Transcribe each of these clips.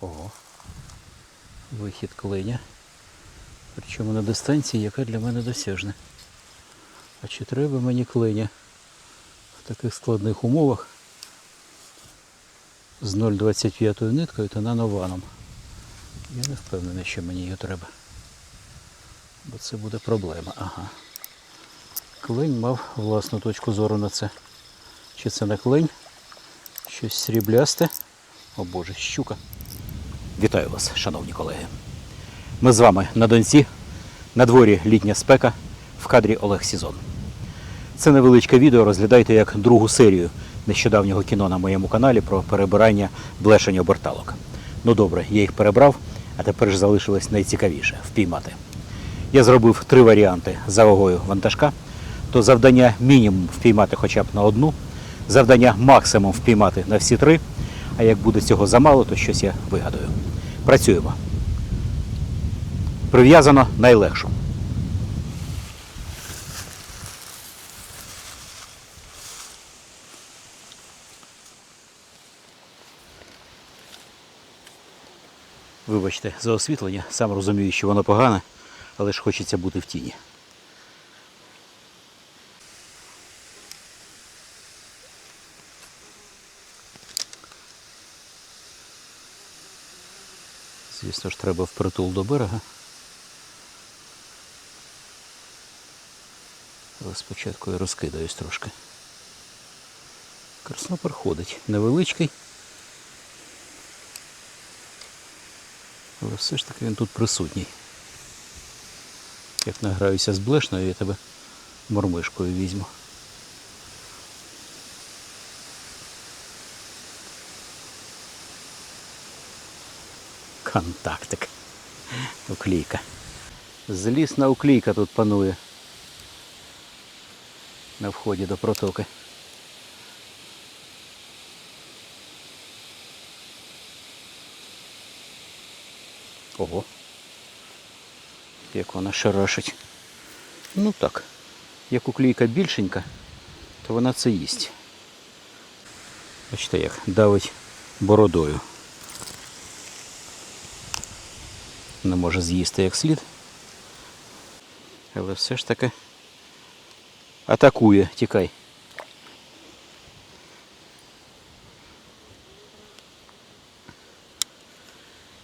Ого. Вихід клиня. Причому на дистанції, яка для мене досяжна. А чи треба мені клиня в таких складних умовах з 0,25 ниткою та нанованом? Я не впевнений, що мені її треба. Бо це буде проблема. Ага. Клень мав власну точку зору на це. Чи це не клень? Щось сріблясте. О Боже, щука. Вітаю вас, шановні колеги. Ми з вами на Донці, на дворі літня спека, в кадрі Олег Сізон. Це невеличке відео розглядайте як другу серію нещодавнього кіно на моєму каналі про перебирання блешень оберталок. Ну добре, я їх перебрав, а тепер ж залишилось найцікавіше впіймати. Я зробив три варіанти за вагою вантажка. То завдання мінімум впіймати хоча б на одну, завдання максимум впіймати на всі три. А як буде цього замало, то щось я вигадаю. Працюємо. Прив'язано найлегшу. Вибачте за освітлення, сам розумію, що воно погане, але ж хочеться бути в тіні. Звісно ж, треба впритул до берега. Але спочатку я розкидаюсь трошки. Краснопер ходить. Невеличкий. Але все ж таки він тут присутній. Як награюся з блешною, я тебе мормишкою візьму. Контактик. Уклейка. Злісна уклейка тут панує. На вході до протоки. Ого. Як вона шарашить. Ну так. Як уклейка більшенька, то вона це їсть. Бачите, як давить бородою. Не може з'їсти як слід. Але все ж таки атакує, тікай.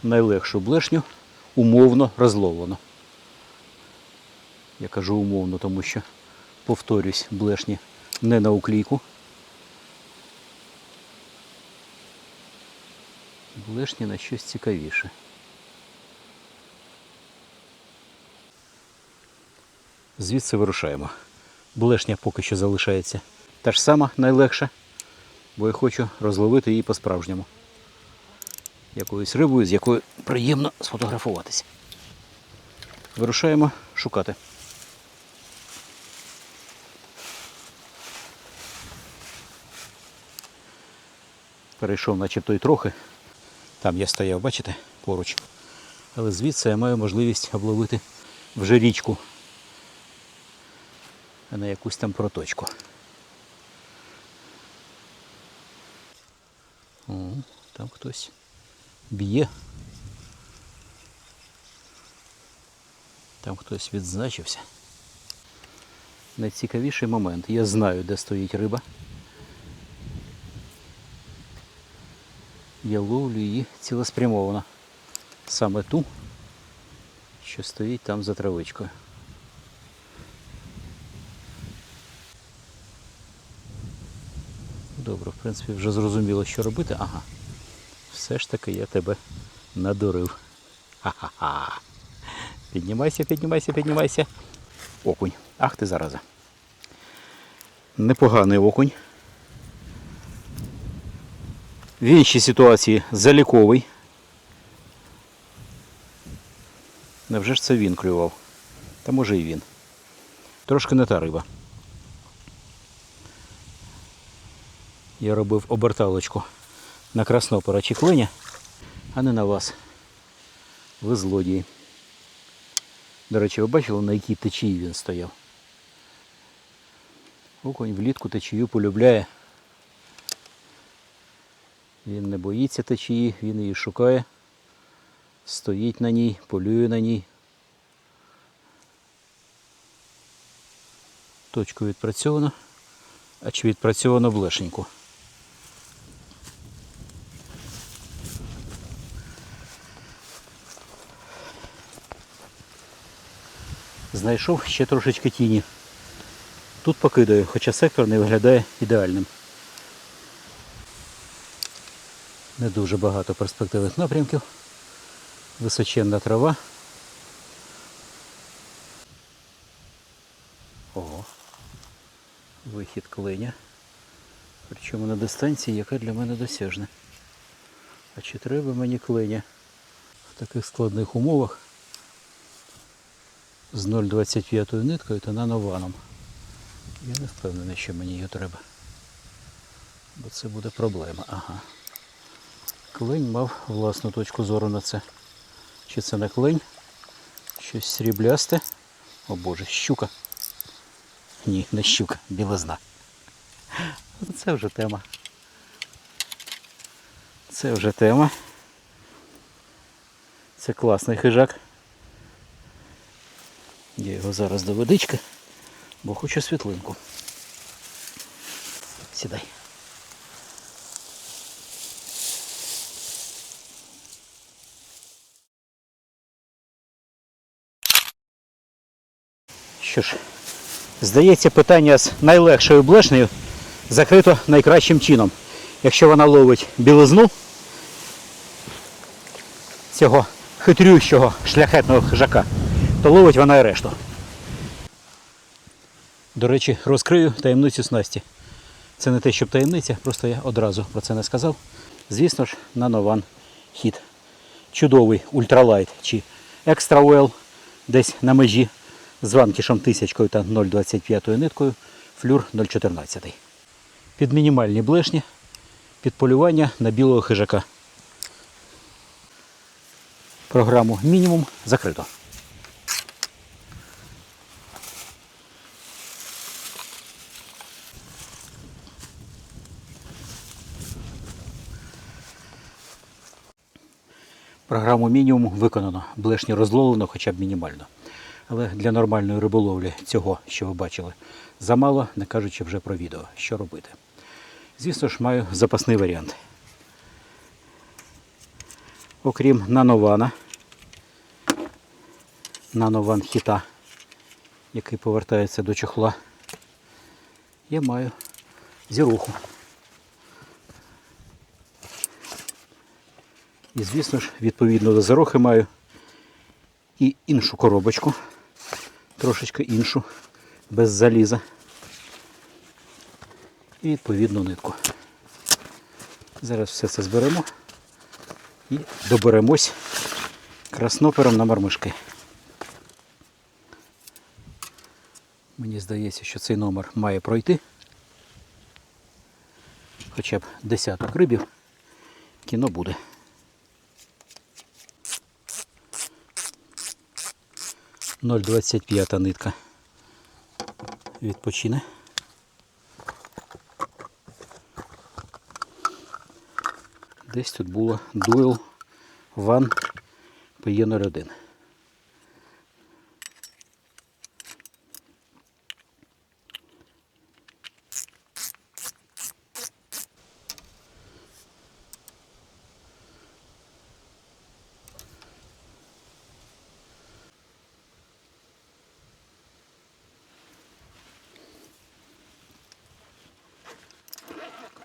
Найлегшу блешню умовно розловлено. Я кажу умовно, тому що, повторюсь, блешні не на уклійку. Блешні на щось цікавіше. Звідси вирушаємо. Блешня поки що залишається та ж сама найлегша, бо я хочу розловити її по-справжньому. Якоюсь рибою, з якою приємно сфотографуватися. Вирушаємо шукати. Перейшов начебто й трохи. Там я стояв, бачите, поруч. Але звідси я маю можливість обловити вже річку, а не якусь там проточку. О, там хтось б'є. Там хтось відзначився. Найцікавіший момент. Я знаю, де стоїть риба. Я ловлю її цілеспрямовано. Саме ту, що стоїть там за травичкою. Добре, в принципі, вже зрозуміло, що робити. Ага. Все ж таки я тебе надурив. Ха-ха-ха. Піднімайся, піднімайся, піднімайся. Окунь. Ах ти зараза. Непоганий окунь. В іншій ситуації заліковий. Невже ж це він клював? Та може і він. Трошки не та риба. Я робив оберталочку на краснопора чи клиня, а не на вас. Ви злодії. До речі, ви бачили, на якій течії він стояв? Окунь влітку течію полюбляє. Він не боїться течії, він її шукає. Стоїть на ній, полює на ній. Точку відпрацьовано. А чи відпрацьовано блешеньку? Знайшов ще трошечки тіні. Тут покидаю, хоча сектор не виглядає ідеальним. Не дуже багато перспективних напрямків. Височенна трава. Ого. Вихід клиня. Причому на дистанції, яка для мене досяжна. А чи треба мені клиня в таких складних умовах з 0,25 ниткою та нанованом? Я не впевнений, що мені її треба. Бо це буде проблема. Ага. Клень мав власну точку зору на це. Чи це не клень? Щось сріблясте. О боже, щука. Ні, не щука, білизна. Це вже тема. Це вже тема. Це класний хижак. Я його зараз до водички, бо хочу світлинку. Сідай. Що ж, здається, питання з найлегшою блешнею закрито найкращим чином. Якщо вона ловить білизну цього хитрющого шляхетного хижака, то ловить вона і решту. До речі, розкрию таємницю снасті. Це не те, щоб таємниця, просто я одразу про це не сказав. Звісно ж, нанован хід. Чудовий ультралайт чи екстравел десь на межі з ванкішем тисячкою та 0,25 ниткою флюр 0,14. Під мінімальні блешні, під полювання на білого хижака. Програму мінімум закрито. Програму мінімум виконано, блешні розловлено хоча б мінімально. Але для нормальної риболовлі цього, що ви бачили, замало, не кажучи вже про відео, що робити. Звісно ж, маю запасний варіант. Окрім нанована, нанован хіта, який повертається до чохла, я маю зіруху. І, звісно ж, відповідно до зарохи маю і іншу коробочку, трошечки іншу, без заліза. І відповідну нитку. Зараз все це зберемо і доберемось краснопером на мармишки. Мені здається, що цей номер має пройти. Хоча б десяток рибів кіно буде. Ноль двадцять п'ята нитка. Відпочине. Десь тут було дуел ван PE01.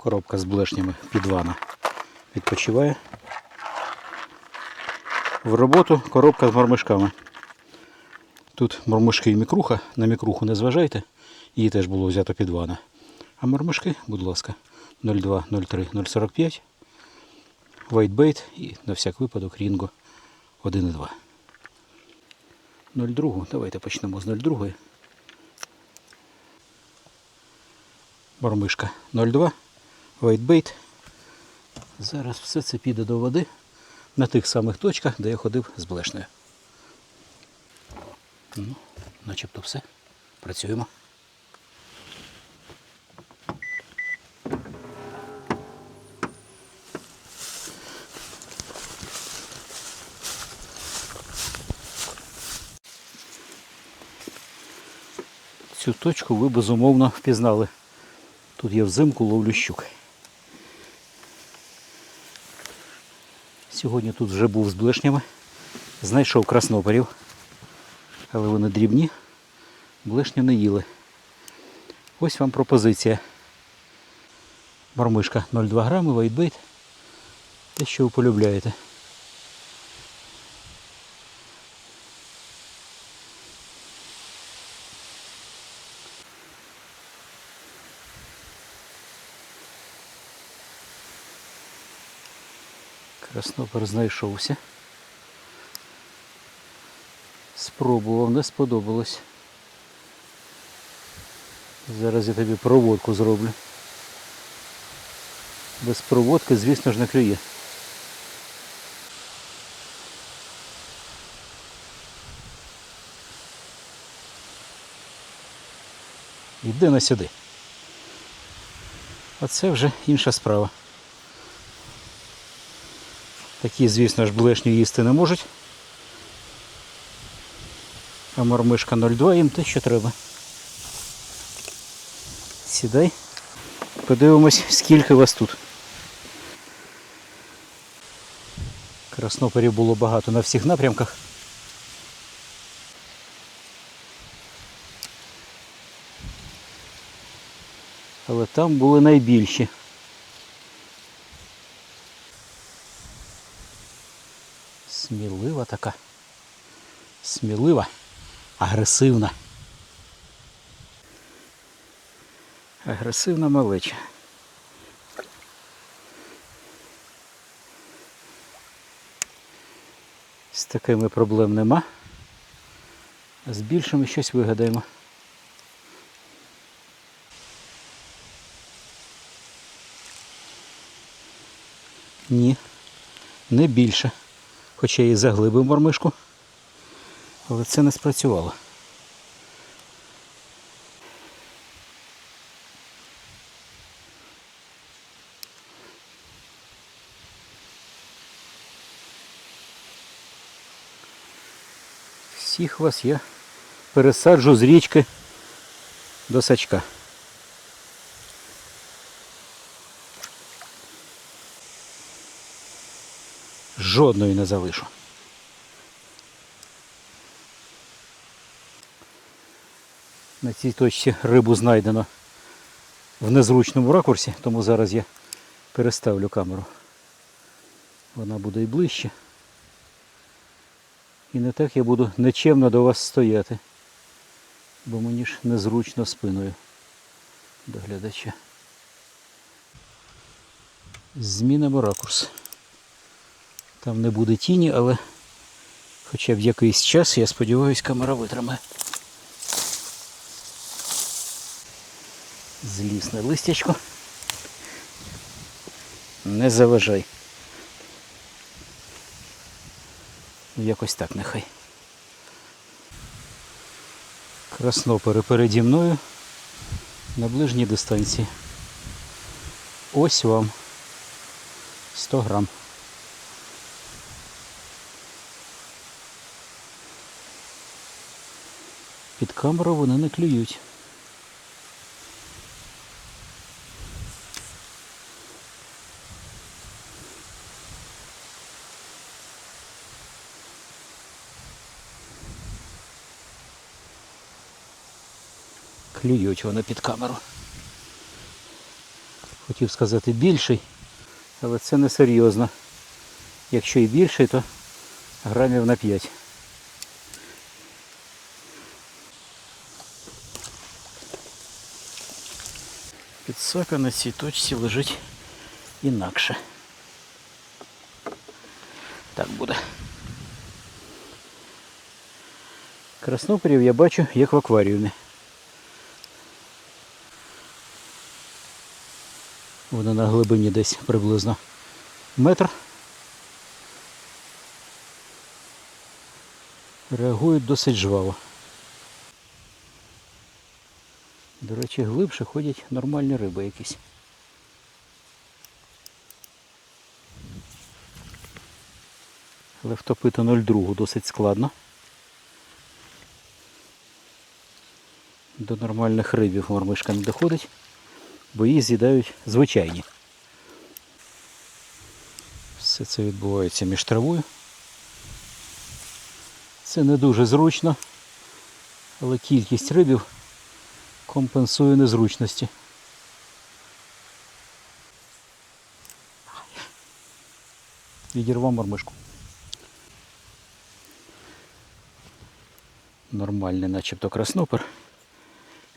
Коробка з блешнями під вана відпочиває. В роботу коробка з мормишками. Тут мормишки і мікруха, на мікруху не зважайте, її теж було взято під вана. А мормишки, будь ласка, 02, 03, 045, Whitebait і на всяк випадок Рінго 1,2. 02, давайте почнемо з 02. Мормишка 02, вайтбейт. Зараз все це піде до води на тих самих точках, де я ходив з блешнею. Ну, Начебто все. Працюємо. Цю точку ви безумовно впізнали. Тут я взимку ловлю щук. Сьогодні тут вже був з блешнями. Знайшов красноперів. Але вони дрібні. Блешню не їли. Ось вам пропозиція. Мормишка 0,2 грами, вайтбейт. Те, що ви полюбляєте. Краснопер знайшовся. Спробував, не сподобалось. Зараз я тобі проводку зроблю. Без проводки, звісно ж, не клює. Іди на сюди. А це вже інша справа. Такі, звісно ж, блешню їсти не можуть. А мормишка 0,2 їм те, що треба. Сідай. Подивимось, скільки вас тут. Красноперів було багато на всіх напрямках. Але там були найбільші. Смілива така. Смілива, агресивна. Агресивна малеча. З такими проблем нема. З більшими щось вигадаємо. Ні, не більше. Хоча і заглибив мормишку. Але це не спрацювало. Всіх вас я пересаджу з річки до сачка. Жодної не залишу. На цій точці рибу знайдено в незручному ракурсі, тому зараз я переставлю камеру. Вона буде і ближче. І не так я буду нечемно до вас стояти, бо мені ж незручно спиною до глядача. Змінимо ракурс. Там не буде тіні, але хоча б якийсь час, я сподіваюся, камера витримає. Злісне листячко. Не заважай. Якось так нехай. Краснопери переді мною на ближній дистанції. Ось вам 100 грам. Під камеру вони не клюють. Клюють вони під камеру. Хотів сказати більший, але це не серйозно. Якщо і більший, то грамів на 5. Підсака на цій точці лежить інакше. Так буде. Красноперів я бачу, як в акваріумі. Вони на глибині десь приблизно метр. Реагують досить жваво. До речі, глибше ходять нормальні риби якісь. Але втопити 0,2 досить складно. До нормальних рибів мормишка не доходить, бо її з'їдають звичайні. Все це відбувається між травою. Це не дуже зручно, але кількість рибів компенсує незручності. Відірвав мормишку. Нормальний начебто краснопер.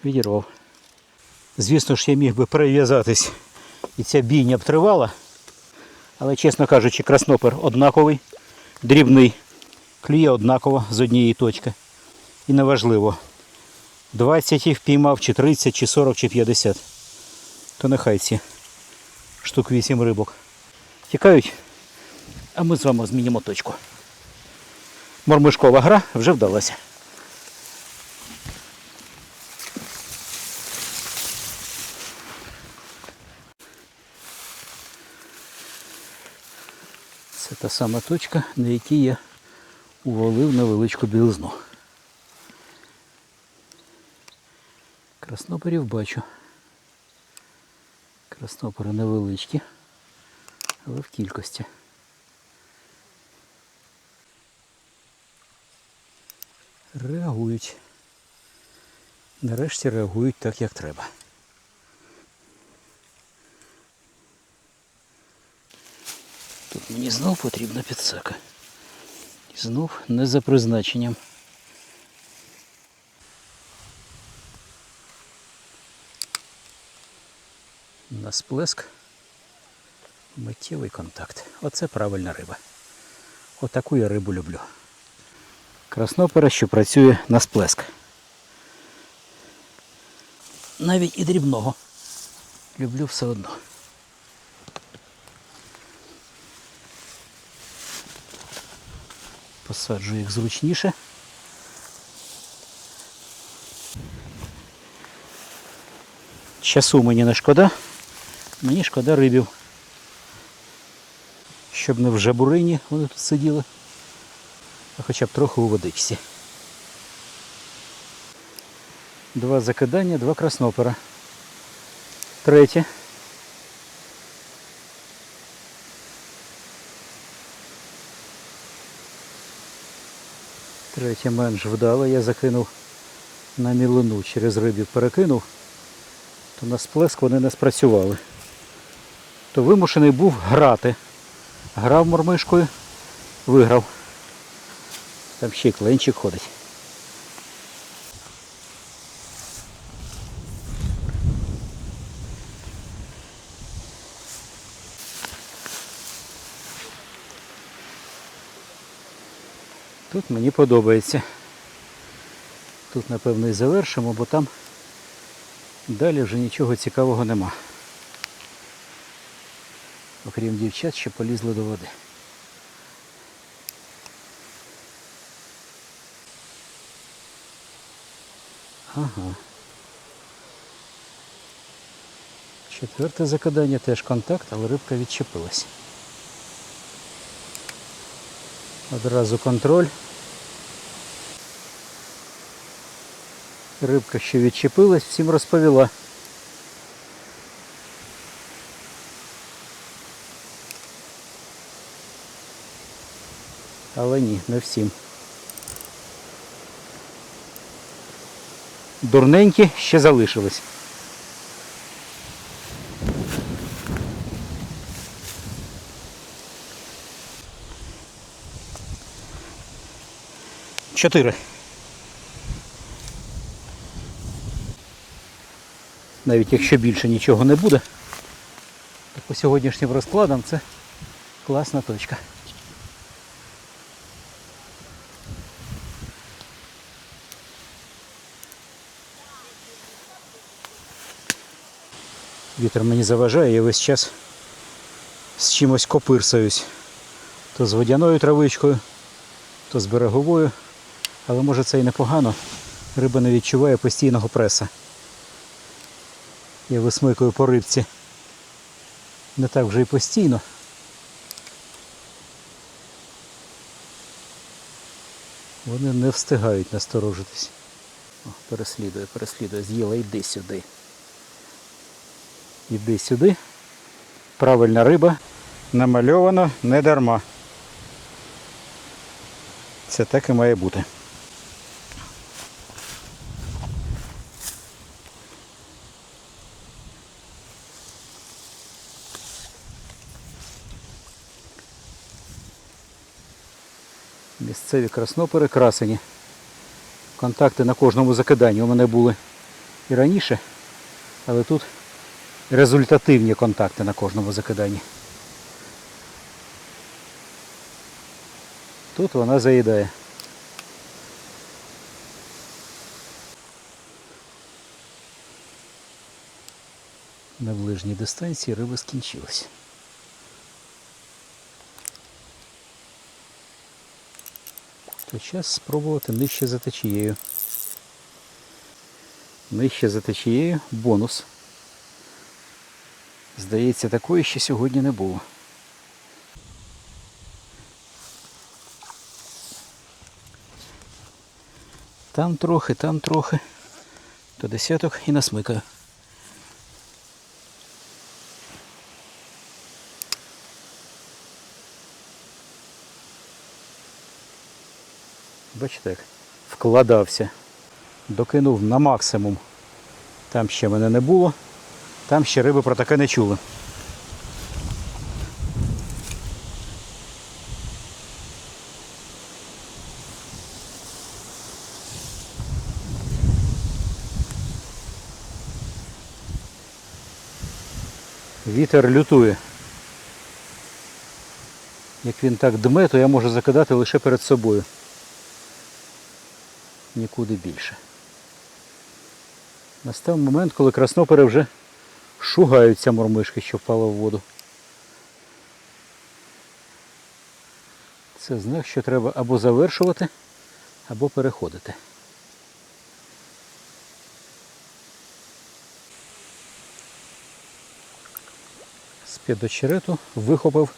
Відірвав. Звісно ж, я міг би прив'язатись і ця бійня б тривала. Але, чесно кажучи, краснопер однаковий, дрібний, клює однаково з однієї точки. І неважливо, 20 їх впіймав, чи 30, чи 40, чи 50. То нехай ці штук 8 рибок. Тікають, а ми з вами змінимо точку. Мормишкова гра вже вдалася. Це та сама точка, на якій я увалив невеличку білизну. Красноперів бачу. Краснопери невеличкі, але в кількості. Реагують. Нарешті реагують так, як треба. Тут мені знов потрібна підсака. Знов не за призначенням. Сплеск. Миттєвий контакт. Оце правильна риба. Отаку я рибу люблю. Краснопера, що працює на сплеск. Навіть і дрібного. Люблю все одно. Посаджу їх зручніше. Часу мені не шкода, мені шкода рибів. Щоб не в жабурині вони тут сиділи, а хоча б трохи у водичці. Два закидання, два краснопера. Третє. Третє менш вдало. Я закинув на мілину через рибів перекинув, то на сплеск вони не спрацювали. То вимушений був грати. Грав мормишкою, виграв. Там ще й кленчик ходить. Тут мені подобається. Тут напевно і завершимо, бо там далі вже нічого цікавого нема. Окрім дівчат, що полізли до води. Ага. Четверте закидання теж контакт, але рибка відчепилась. Одразу контроль. Рибка ще відчепилась, всім розповіла. Але ні, не всім. Дурненькі ще залишились. Чотири. Навіть якщо більше нічого не буде, то по сьогоднішнім розкладам це класна точка. Вітер мені заважає, я весь час з чимось копирсаюсь. То з водяною травичкою, то з береговою. Але може це і непогано. Риба не відчуває постійного преса. Я висмикую по рибці. Не так вже і постійно. Вони не встигають насторожитись. О, переслідує, переслідує, з'їла, йди сюди. Іди сюди. Правильна риба. Намальовано не дарма. Це так і має бути. Місцеві краснопери красені. Контакти на кожному закиданні у мене були і раніше, але тут результативні контакти на кожному закиданні. Тут вона заїдає. На ближній дистанції риба скінчилась. То час спробувати нижче за течією. Нижче за течією бонус. Здається, такої ще сьогодні не було. Там трохи, там трохи. То десяток і насмикаю. Бачите, як вкладався. Докинув на максимум. Там ще мене не було. Там ще риби про таке не чули. Вітер лютує. Як він так дме, то я можу закидати лише перед собою. Нікуди більше. Настав момент, коли краснопери вже шугаються мормишки, що впала в воду. Це знак, що треба або завершувати, або переходити. З-під очерету вихопив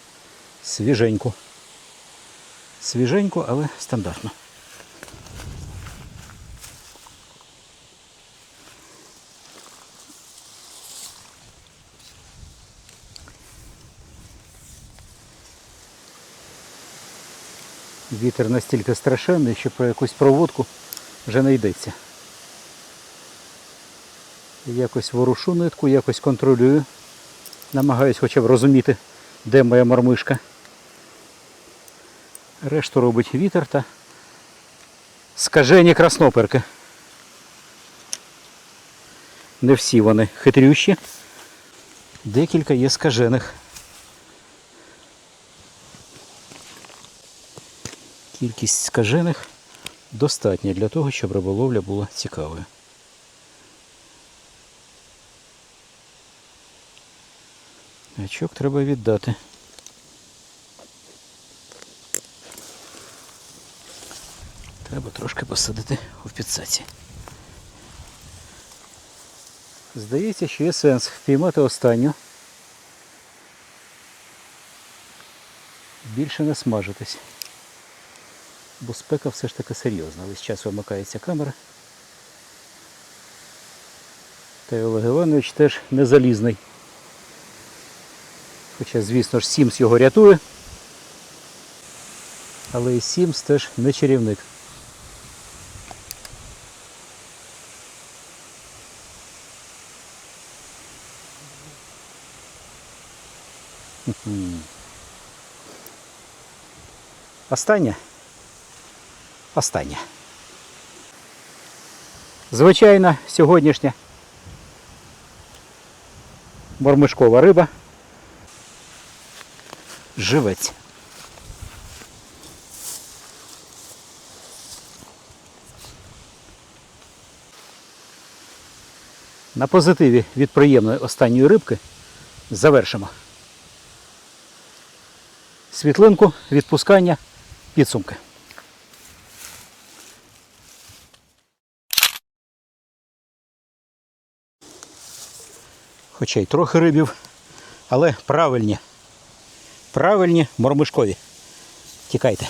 свіженьку. Свіженьку, але стандартно. Вітер настільки страшенний, що про якусь проводку вже не йдеться. Якось ворушу нитку, якось контролюю. Намагаюсь хоча б розуміти, де моя мормишка. Решту робить вітер та скажені красноперки. Не всі вони хитрющі. Декілька є скажених. Кількість скажених достатня для того, щоб риболовля була цікавою. Гачок треба віддати. Треба трошки посадити у підсаці. Здається, що є сенс впіймати останню. Більше не смажитись. Бо спека все ж таки серйозна. Весь час вимикається камера. Та й Олег Іванович теж не залізний. Хоча, звісно ж, Сімс його рятує. Але і Сімс теж не чарівник. Останнє? Останнє. Звичайна сьогоднішня мормишкова риба. Живець. На позитиві від приємної останньої рибки завершимо. Світлинку, відпускання, підсумки. Хоча й трохи рибів, але правильні. Правильні мормишкові. Тікайте.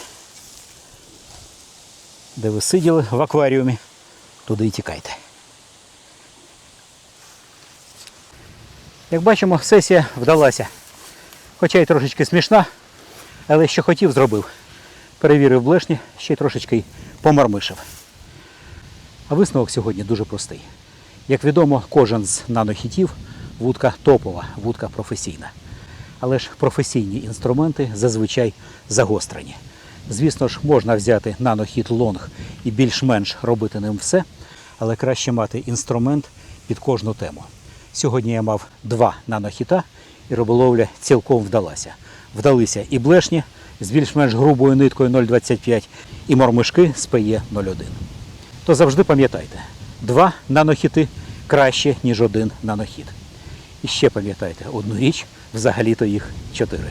Де ви сиділи в акваріумі, туди і тікайте. Як бачимо, сесія вдалася. Хоча й трошечки смішна, але що хотів, зробив. Перевірив блешні, ще й трошечки й помармишив. А висновок сьогодні дуже простий. Як відомо, кожен з нанохітів вудка топова, вудка професійна. Але ж професійні інструменти зазвичай загострені. Звісно ж, можна взяти нанохіт лонг і більш-менш робити ним все, але краще мати інструмент під кожну тему. Сьогодні я мав два нанохіта, і риболовля цілком вдалася. Вдалися і блешні з більш-менш грубою ниткою 0,25, і мормишки з ПЕ 01. То завжди пам'ятайте, два нанохіти краще, ніж один нанохіт. І ще пам'ятайте одну річ, взагалі-то їх чотири.